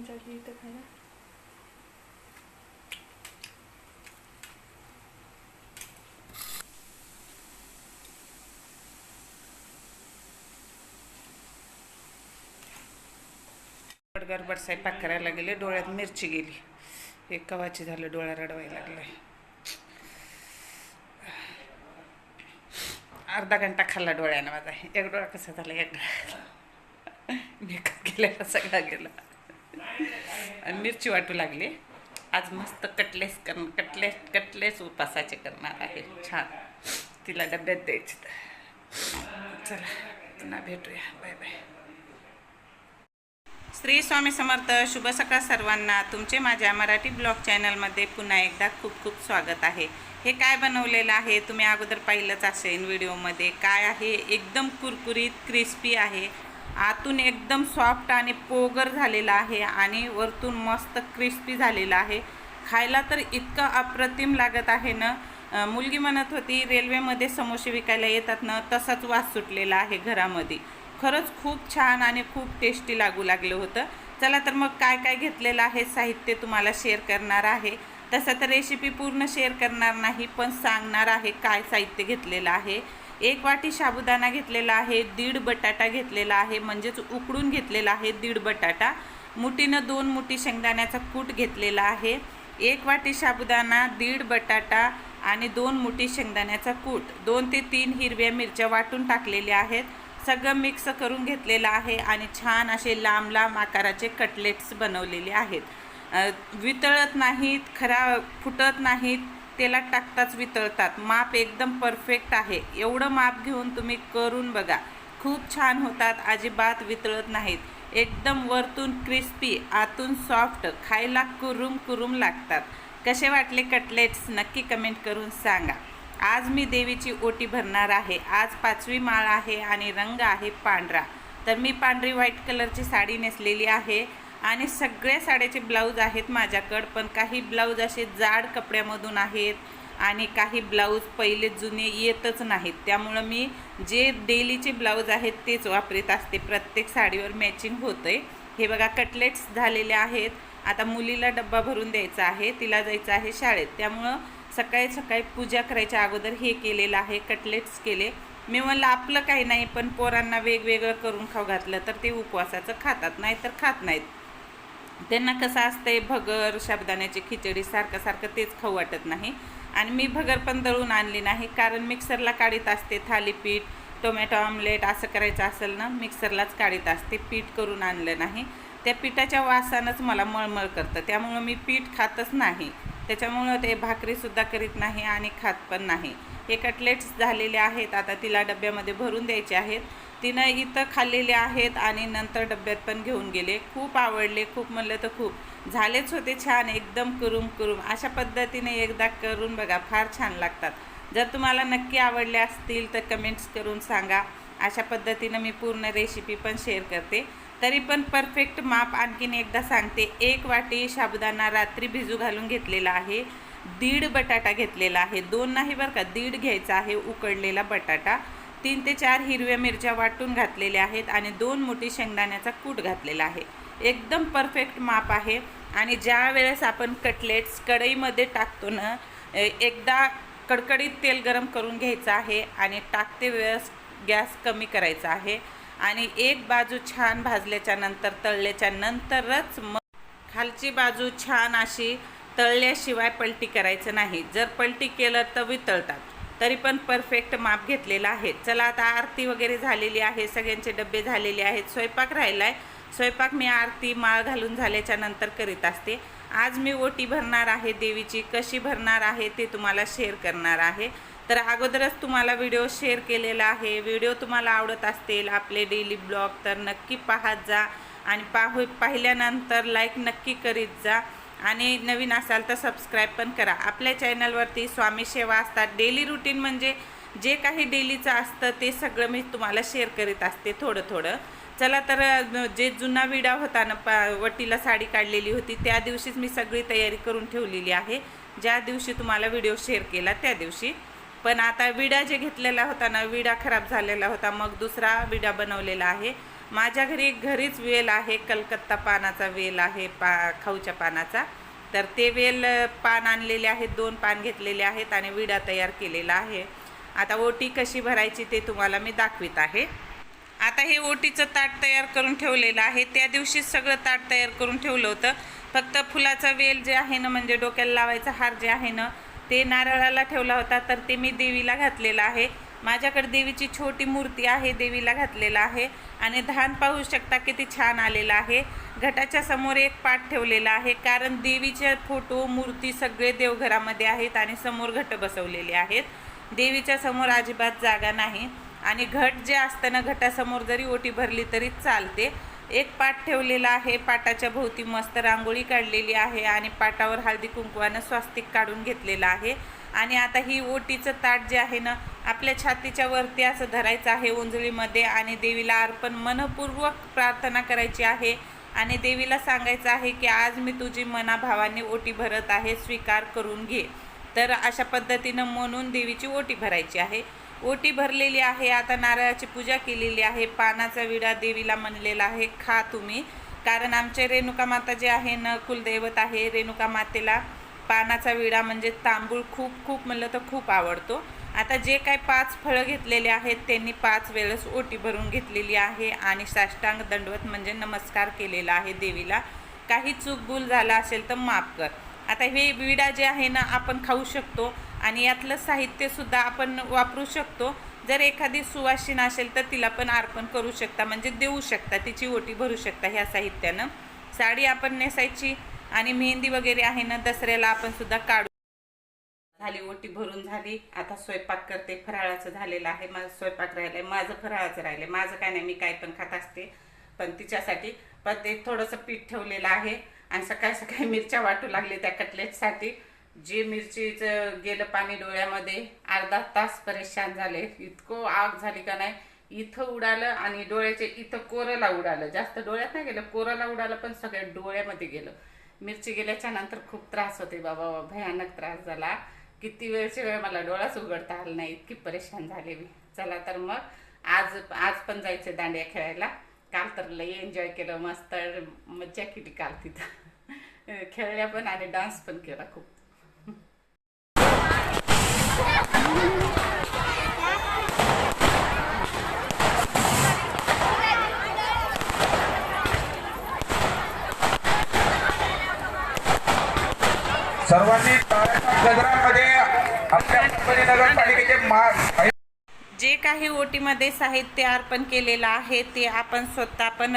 चमचा घे इथं खायला गडबड स्वयंपाक करायला गेले डोळ्यात मिरची गेली. एक कवाची झालं डोळा रडवायला लागलाय. अर्धा घंटा खाल्ला डोळ्यानं माझा. एक डोळा कसा झाला एक डोळा. मेकअप गेलेला सगळा गेला. आणि मिरची वाटू लागली. आज मस्त कटलेस कर कटलेस कटलेस उपासाचे करणार आहे. छान. तिला डब्यात द्यायचे चला पुन्हा भेटूया. Bye bye. श्री स्वामी समर्थ शुभ सकाळ सर्वांना. तुमचे माझ्या मराठी ब्लॉग चॅनलमध्ये पुन्हा एकदा खूप खूप स्वागत आहे. हे काय बनवलेलं आहे? तुम्ही अगोदर पाहिलंच असेल व्हिडिओमध्ये. काय आहे? एकदम कुरकुरीत क्रिस्पी आहे. आतून एकदम सॉफ्ट आणि पोगर झालेला आहे आणि वरतून मस्त क्रिस्पी झालेला आहे. खायला तर इतकं अप्रतिम लागत आहे ना. मुलगी म्हणत होती रेल्वेमध्ये समोसे विकायला येतात ना तसाच वास सुटलेला आहे घरामध्ये. खरंच खूप छान आणि खूप टेस्टी लागू लागलं होतं. चला तर मग काय काय घेतलेलं आहे साहित्य तुम्हाला शेअर करणार आहे. तसं तर रेसिपी पूर्ण शेअर करणार नाही पण सांगणार आहे काय साहित्य घेतलेलं आहे. एक वाटी साबुदाणा घेतलेला आहे दीड बटाटा घेतलेला आहे म्हणजेच उकडून घेतलेला आहे दीड बटाटा. मुठीनं दोन मुठी शेंगदाण्याचा कूट घेतलेला आहे. एक वाटी साबुदाणा दीड बटाटा आणि दोन मुठी शेंगदाण्याचा कूट. दोन ते तीन हिरव्या मिरच्या वाटून टाकलेल्या आहेत. सगळं मिक्स करून घेतलेलं आहे आणि छान असे लांब लांब आकाराचे कटलेट्स बनवलेले आहेत. वितळत नाहीत खरा फुटत नाहीत तेलात टाकताच वितळतात. माप एकदम परफेक्ट आहे. एवढं माप घेऊन तुम्ही करून बघा. खूप छान होतात. अजिबात वितळत नाहीत. एकदम वरतून क्रिस्पी आतून सॉफ्ट खायला कुरुम कुरुम लागतात. कसे वाटले कटलेट्स नक्की कमेंट करून सांगा. आज मी देवीची ओटी भरणार आहे. आज पाचवी माळ आहे आणि रंग आहे पांढरा. तर मी पांढरी व्हाईट कलरची साडी नेसलेली आहे. आणि सगळ्या साड्याचे ब्लाऊज आहेत माझ्याकडं पण काही ब्लाऊज असे जाड कपड्यामधून आहेत आणि काही ब्लाऊज पहिले जुने येतच नाहीत. त्यामुळं मी जे डेलीचे ब्लाऊज आहेत तेच वापरत असते. प्रत्येक साडीवर मॅचिंग होतं हे बघा कटलेट्स झालेले आहेत. आता मुलीला डब्बा भरून द्यायचा आहे तिला जायचं आहे शाळेत. त्यामुळं सकाळी सकाळी पूजा करायच्या अगोदर हे केलेलं आहे कटलेट्स केले. मी म्हणलं आपलं काही नाही पण पोरांना वेगवेगळं करून खाऊ घातलं तर ते उपवासाचं खातात नाही तर खात नाहीत. त्यांना कसं असतंय भगर शाबदाण्याची खिचडी सारखं सारखं तेच खाऊ वाटत नाही. आणि मी भगर पण दळून आणली नाही कारण मिक्सरला काढीत असते थालीपीठ टोमॅटो ऑमलेट असं करायचं असेल ना मिक्सरलाच काढीत असते पीठ करून आणलं नाही. त्या पिठाच्या वासानंच मला मळमळ करतं त्यामुळं मी पीठ खातच नाही. त्याच्यामुळं ते भाकरीसुद्धा करीत नाही आणि खात पण नाही. हे कटलेट्स झालेले आहेत आता तिला डब्यामध्ये भरून द्यायचे आहेत. तिनं इथं खाल्लेले आहेत आणि नंतर डब्यात पण घेऊन गेले. खूप आवडले खूप म्हणलं तर खूप. झालेच होते छान एकदम कुरुम कुरुम. अशा पद्धतीने एकदा करून बघा फार छान लागतात. जर तुम्हाला नक्की आवडले असतील तर कमेंट्स करून सांगा. अशा पद्धतीनं मी पूर्ण रेसिपी पण शेअर करते. तरी पण परफेक्ट माप आणखीन एकदा सांगते. एक वाटी साबुदाणा रात्री भिजू घालून घेतलेला आहे. दीड बटाटा घेतलेला आहे. दोन नाही बरं का दीड घ्यायचा आहे उकडलेला बटाटा. तीन ते चार हिरव्या मिरच्या वाटून घातलेल्या आहेत आणि दोन मोठी शेंगदाण्याचा कूट घातलेला आहे. एकदम परफेक्ट माप आहे आणि ज्या वेळेस आपण कटलेट्स कढईमध्ये टाकतो ना एकदा कडकडीत तेल गरम करून घ्यायचं आहे आणि टाकते वेळेस गॅस कमी करायचा आहे. आणि एक बाजू छान भाजल्याच्या नंतर तळल्याच्या नंतरच मग खालची बाजू छान अशी तळल्याशिवाय पलटी करायचं नाही. जर पलटी केलं तर वितळतात. तरी पण परफेक्ट माप घेतलेलं आहे. चला आता आरती वगैरे झालेली आहे. सगळ्यांचे डबे झालेले आहेत. स्वयंपाक राहिला आहे स्वयंपाक मी आरती माळ घालून झाल्याच्यानंतर करीत असते. आज मी ओटी भरणार आहे देवीची. कशी भरणार आहे ते तुम्हाला शेअर करणार आहे. तर अगोदरच तुम्हाला व्हिडिओ शेअर केलेला आहे. व्हिडिओ तुम्हाला आवडत असतील आपले डेली ब्लॉग तर नक्की पाहत जा. आणि पाहू पाहिल्यानंतर लाईक नक्की करीत जा. आणि नवीन असाल तर सबस्क्राईब पण करा. आपल्या चॅनलवरती स्वामी सेवा असतात. डेली रुटीन म्हणजे जे काही डेलीचं असतं ते सगळं मी तुम्हाला शेअर करीत असते थोडं थोडं. चला तर जे जुना विडा होता ना पा वटीला साडी काढलेली होती त्या दिवशीच मी सगळी तयारी करून ठेवलेली आहे. ज्या दिवशी तुम्हाला व्हिडिओ शेअर केला त्या दिवशी. पण आता विडा जे घेतलेला होता ना विडा खराब झालेला होता. मग दुसरा विडा बनवलेला आहे. माझ्या घरी घरीच वेल आहे कलकत्ता पानाचा वेल आहे पा खाऊच्या पानाचा. तर ते वेल पान आणलेले आहेत दोन पान घेतलेले आहेत आणि विडा तयार केलेला आहे. आता ओटी कशी भरायची ते तुम्हाला मी दाखवित आहे. आता हे ओटीचं ताट तयार करून ठेवलेलं आहे. त्या दिवशीच सगळं ताट तयार करून ठेवलं होतं. फक्त फुलाचा वेल जे आहे ना म्हणजे डोक्याला लावायचा हार जे आहे ना ते नारळाला ठेवला होता. तर ते मी देवीला घातलेलं आहे. माझ्याकडे देवीची छोटी मूर्ती आहे देवीला घातलेला आहे आणि धान पाहू शकता किती छान आलेला आहे. घटाच्या समोर एक पाठ ठेवलेला आहे कारण देवीचे फोटो मूर्ती सगळे देवघरामध्ये आहेत आणि समोर घट बसवलेले आहेत. देवीच्या समोर अजिबात जागा नाही आणि घट जे असतं ना घटासमोर जरी ओटी भरली तरी चालते. एक पाट ठेवलेला आहे. पाटाच्या भोवती मस्त रांगोळी काढलेली आहे आणि पाटावर हळदी कुंकवानं स्वास्तिक काढून घेतलेलं आहे. आणि आता ही ओटीचं ताट जे आहे ना आपल्या छातीच्या वरती असं धरायचं आहे उंजळीमध्ये आणि देवीला अर्पण मनपूर्वक प्रार्थना करायची आहे. आणि देवीला सांगायचं आहे की आज मी तुझी मनाभावाने ओटी भरत आहे स्वीकार करून घे. तर अशा पद्धतीनं म्हणून देवीची ओटी भरायची आहे. ओटी भरलेली आहे आता नारळाची पूजा केलेली आहे पानाचा विडा देवीला म्हणलेला आहे खा तुम्ही. कारण आमचे रेणुका माता जे आहे न कुलदैवत आहे रेणुका मातेला पानाचा विडा म्हणजे तांबूळ खूप खूप म्हणलं तर खूप आवडतो. आता जे काय पाच फळं घेतलेले आहेत त्यांनी पाच वेळेस ओटी भरून घेतलेली आहे आणि साष्टांग दंडवत म्हणजे नमस्कार केलेला आहे देवीला. काही चूक भूल झाला असेल तर माफ कर. आता हे विडा जे आहे ना आपण खाऊ शकतो. आणि यातलं साहित्यसुद्धा आपण वापरू शकतो. जर एखादी सुवासिन असेल तर तिला पण अर्पण करू शकता म्हणजे देऊ शकता तिची ओटी भरू शकता ह्या साहित्यानं. साडी आपण नेसायची आणि मेहंदी वगैरे आहे ना दसऱ्याला आपण सुद्धा काढू. झाली ओटी भरून झाली. आता स्वयंपाक करते फराळाचं झालेलं आहे. माझं स्वयंपाक राहिलंय माझं फराळाचं राहिलंय. माझं काय नाही मी काय पण खात असते पण तिच्यासाठी. पण ते थोडंसं पीठ ठेवलेलं आहे. आणि सकाळी सकाळी मिरच्या वाटू लागले त्या कटलेटसाठी. जे मिरचीचं गेलं पाणी डोळ्यामध्ये अर्धा तास परेशान झाले. इतकं आग झाली का नाही? इथं उडालं आणि डोळ्याचे इथं कोरला उडालं. जास्त डोळ्यात नाही गेलं कोरला उडालं पण सगळ्या डोळ्यामध्ये गेलं. मिरची गेल्याच्यानंतर खूप त्रास होते बाबा. भयानक त्रास झाला. किती वेळची वेळ मला डोळाच उघडता आला नाही. इतकी परेशान झाले मी. चला तर मग आज आज पण जायचं दांडिया खेळायला. काल तर लई एन्जॉय केलं. मस्त मज्जा केली काल तिथं. खेळल्या पण आणि डान्स पण केला खूप. सर्वांनी गजरामध्ये आपल्या नगरपालिकेचे मा जे काही ओटीमध्ये साहित्य अर्पण केलेलं आहे ते आपण स्वतः पण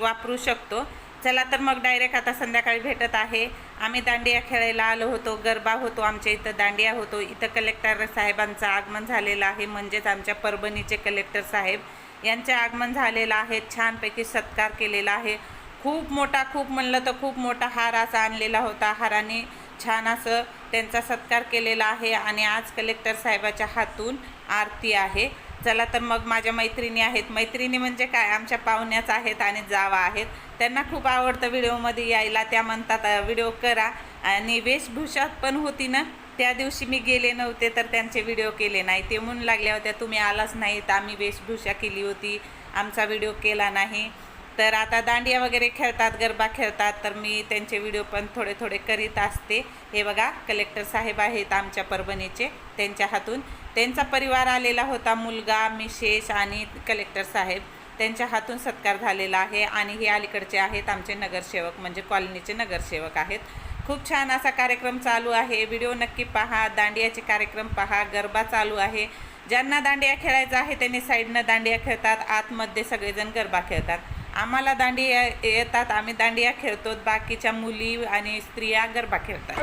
वापरू शकतो. चला तर मग डायरेक्ट आता संध्याकाळी भेटत आहे. आम्ही दांडिया खेळायला आलो होतो गरबा होतो आमच्या इथं दांडिया होतो. इथं कलेक्टर साहेबांचं आगमन झालेलं आहे म्हणजेच आमच्या परभणीचे कलेक्टर साहेब यांचे आगमन झालेलं आहे. छानपैकी सत्कार केलेला आहे. खूप मोठा खूप म्हणलं तर खूप मोठा हार असा आणलेला होता. हाराने छान असं त्यांचा सत्कार केलेला आहे आणि आज कलेक्टर साहेबाच्या हातून आरती आहे. चला तर मग माझ्या मैत्रिणी आहेत. मैत्रिणी म्हणजे काय? आमच्या पाहुण्याच आहेत आणि जावा आहेत. त्यांना खूप आवडतं व्हिडिओमध्ये यायला. त्या म्हणतात व्हिडिओ करा. आणि वेशभूषा पण होती ना. त्या दिवशी मी गेले नव्हते तर त्यांचे व्हिडिओ केले नाही. ते म्हणून लागल्या होत्या तुम्ही आलाच नाही तर आम्ही वेशभूषा केली होती. आमचा व्हिडिओ केला नाही. तर आता दांडिया वगैरे खेळतात गरबा खेळतात तर मी त्यांचे व्हिडिओ पण थोडे थोडे करीत असते. हे बघा कलेक्टर साहेब आहेत आमच्या परभणीचे त्यांच्या हातून. त्यांचा परिवार आलेला होता मुलगा मिशेष आणि कलेक्टर साहेब. त्यांच्या हातून सत्कार झालेला आहे आणि हे अलीकडचे आहेत आमचे नगरसेवक म्हणजे कॉलनीचे नगरसेवक आहेत. खूप छान असा कार्यक्रम चालू आहे. व्हिडिओ नक्की पहा दांडियाचे कार्यक्रम पहा गरबा चालू आहे. ज्यांना दांडिया खेळायचा आहे त्यांनी साईडनं दांडिया खेळतात आतमध्ये सगळेजण गरबा खेळतात. आम्हाला दांडिया येतात आम्ही दांडिया खेळतो. बाकीच्या मुली आणि स्त्रिया गरबा खेळतात.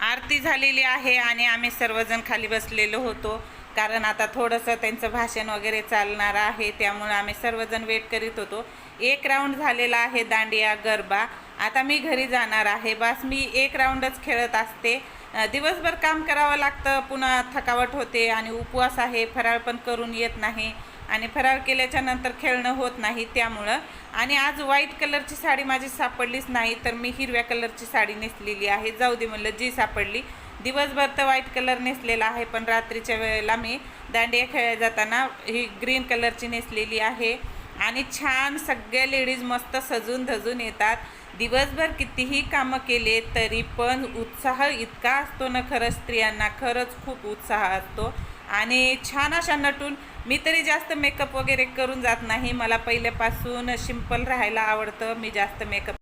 आरती झालेली आहे आणि आम्ही सर्वजण खाली बसलेलो होतो. कारण आता थोडंसं त्यांचं भाषण वगैरे चालणार आहे त्यामुळे आम्ही सर्वजण वेट करीत होतो. एक राऊंड झालेला आहे दांडिया गरबा. आता मी घरी जाणार आहे. बस मी एक राऊंडच खेळत असते. दिवसभर काम करावं लागतं. पुन्हा थकावट होते आणि उपवास आहे. फराळ पण करून येत नाही आणि फराळ केल्याच्यानंतर खेळणं होत नाही त्यामुळं. आणि आज व्हाईट कलरची साडी माझी सापडलीच नाही तर मी हिरव्या कलरची साडी नेसलेली आहे. जाऊ दे म्हणलं जी सापडली. दिवसभर तर व्हाईट कलर नेसलेला आहे पण रात्रीच्या वेळेला मी दांडिया खेळायला जाताना ही ग्रीन कलरची नेसलेली आहे. आणि छान सगळ्या लेडीज मस्त सजून धजून येतात. दिवसभर कितीही कामं केले तरी पण उत्साह इतका असतो ना खरंच स्त्रियांना खरंच खूप उत्साह असतो. आणि छान अशा नटून मी तरी जास्त मेकअप वगैरे करून जात नाही. मला पहिल्यापासून सिंपल राहायला आवडतं. मी जास्त मेकअप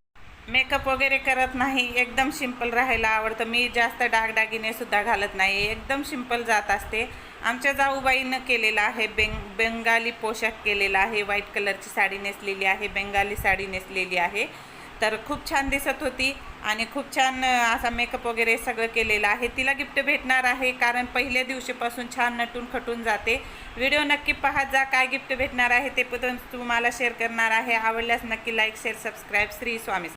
मेकअप वगैरे करत नाही. एकदम सिंपल राहायला आवडतं. मी जास्त डागडागिने सुद्धा घालत नाही. एकदम सिंपल जात असते. आमच्या जाऊबाईनं केलेला आहे. बेंग बेंगाली पोशाख केलेला आहे. व्हाईट कलरची साडी नेसलेली आहे. बेंगाली साडी नेसलेली आहे. तर खूप छान दिसत होती आणि खूप छान असा मेकअप वगैरे सगळं केलेलं आहे. तिला गिफ्ट भेटणार आहे कारण पहिल्या दिवशीपासून छान नटून खटून जाते. व्हिडिओ नक्की पाहत जा काय गिफ्ट भेटणार आहे ते पण तुम्हाला शेअर करणार आहे. आवडल्यास नक्की like share subscribe Shri Swami